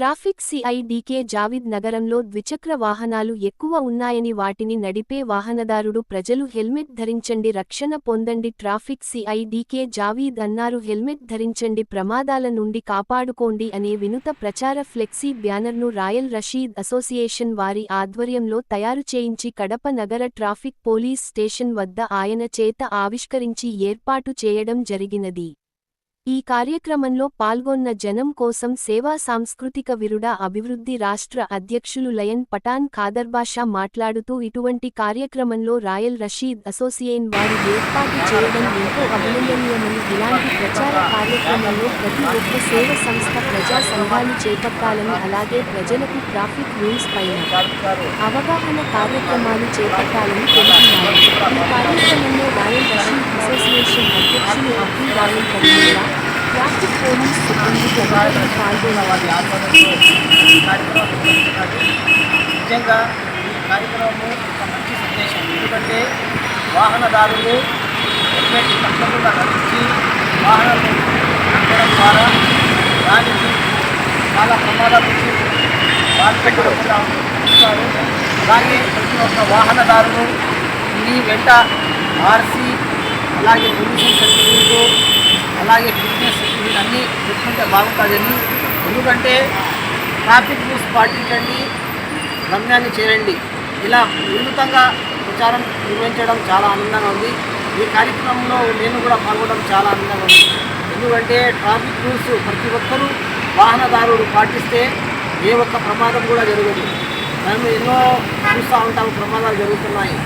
Traffic సిఐడికే Javid నగరంలో ద్విచక్ర వాహనాలు ఎక్కువ ఉన్నాయని వాటిని నడిపే వాహనదారుడు ప్రజలు హెల్మెట్ ధరించండి రక్షణ పొందండి. ట్రాఫిక్ సిఐడికే జావీద్ అన్నారు. హెల్మెట్ ధరించండి ప్రమాదాల నుండి కాపాడుకోండి అనే వినుత ప్రచార ఫ్లెక్సీ బ్యానర్ను రాయల్ రషీద్ అసోసియేషన్ వారి ఆధ్వర్యంలో తయారు చేయించి కడప నగర ట్రాఫిక్ పోలీస్ స్టేషన్ వద్ద ఆయన చేత ఆవిష్కరించి ఏర్పాటు చేయడం జరిగినది. ఈ కార్యక్రమంలో పాల్గొన్న జనం కోసం సేవా సాంస్కృతిక విరుడ అభివృద్ధి రాష్ట్ర అధ్యక్షులు లయన్ పఠాన్ ఖాదర్బాషా మాట్లాడుతూ ఇటువంటి కార్యక్రమంలో రాయల్ రషీద్ అసోసియేషన్ వారు ఏర్పాటు చేయడం ఎంతో అభినందనీయమని ఇలాంటి ప్రచార కార్యక్రమంలో ప్రతి ఒక్క సేవ సంస్థ ప్రజా సంఘాలు చేపట్టాలని అలాగే ప్రజలకు ట్రాఫిక్ రూల్స్ పైన అవగాహన కార్యక్రమాలు చేపట్టాలని తెలిపినారు ఈ కార్యక్రమంలో రాయల్ రషీద్ అసోసియేషన్ అధ్యక్షులు అబ్దుల్ రాయల్ కరీముల్లా పోలీస్ సిబ్బంది ఈ కార్యక్రమం నిర్వహిస్తున్నారు ముఖ్యంగా ఈ కార్యక్రమము ఒక మంచి సందేశం ఎందుకంటే వాహనదారులు హెల్మెట్ తప్పకుండా ధరించి వాహనాలు నడపడం ద్వారా దానికి చాలా ప్రమాదాలు వచ్చి బాధపెట్టకుండా ఉంటారు అలాగే ప్రతి ఒక్క వాహనదారులు మీ వెంట ఆర్సీ అలాగే పొల్యూషన్ సర్టిఫికేట్ అలాగే ఫిట్నెస్ అన్నీ పెట్టుకుంటే బాగుంటుందండి ఎందుకంటే ట్రాఫిక్ రూల్స్ పాటించండి గమ్యాన్ని చేరండి ఇలా వినూతంగా ప్రచారం నిర్వహించడం చాలా ఆనందంగా ఉంది. ఈ కార్యక్రమంలో నేను కూడా పాల్గొనడం చాలా ఆనందంగా ఉంది. ఎందుకంటే ట్రాఫిక్ రూల్స్ ప్రతి ఒక్కరూ వాహనదారులు పాటిస్తే ఏ ఒక్క ప్రమాదం కూడా జరగదు. మేము ఎన్నో చూస్తూ ఉంటాము ప్రమాదాలు జరుగుతున్నాయి.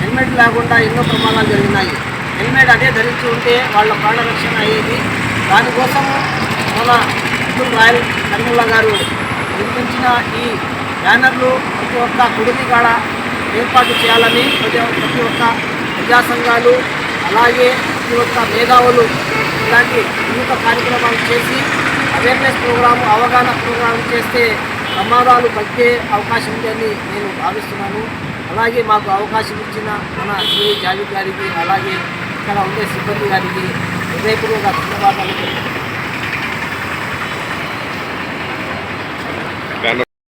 హెల్మెట్ లేకుండా ఎన్నో ప్రమాదాలు జరిగినాయి. హెల్మెట్ అదే ధరించి ఉంటే వాళ్ళ ప్రాణ రక్షణ అయ్యేది దానికోసము మన అబ్దుల్ రాయల్ కరీముల్లా గారు నిర్మించిన ఈ బ్యానర్లు ప్రతి ఒక్క కుడికి కాడ ఏర్పాటు చేయాలని ప్రతి ప్రతి ఒక్క ప్రజా సంఘాలు అలాగే ప్రతి ఒక్క మేధావులు ఇలాంటి వివిధ కార్యక్రమాలు చేసి అవేర్నెస్ ప్రోగ్రాము అవగాహన ప్రోగ్రాం చేస్తే ప్రమాదాలు తగ్గే అవకాశం ఉందని నేను భావిస్తున్నాను. అలాగే మాకు అవకాశం ఇచ్చిన మన సిఐ జావీద్ గారికి అలాగే ఇక్కడ ఉండే సిబ్బంది గారికి హృదయపూర్వక ధన్యవాదాలు తెలుపుతున్నాను.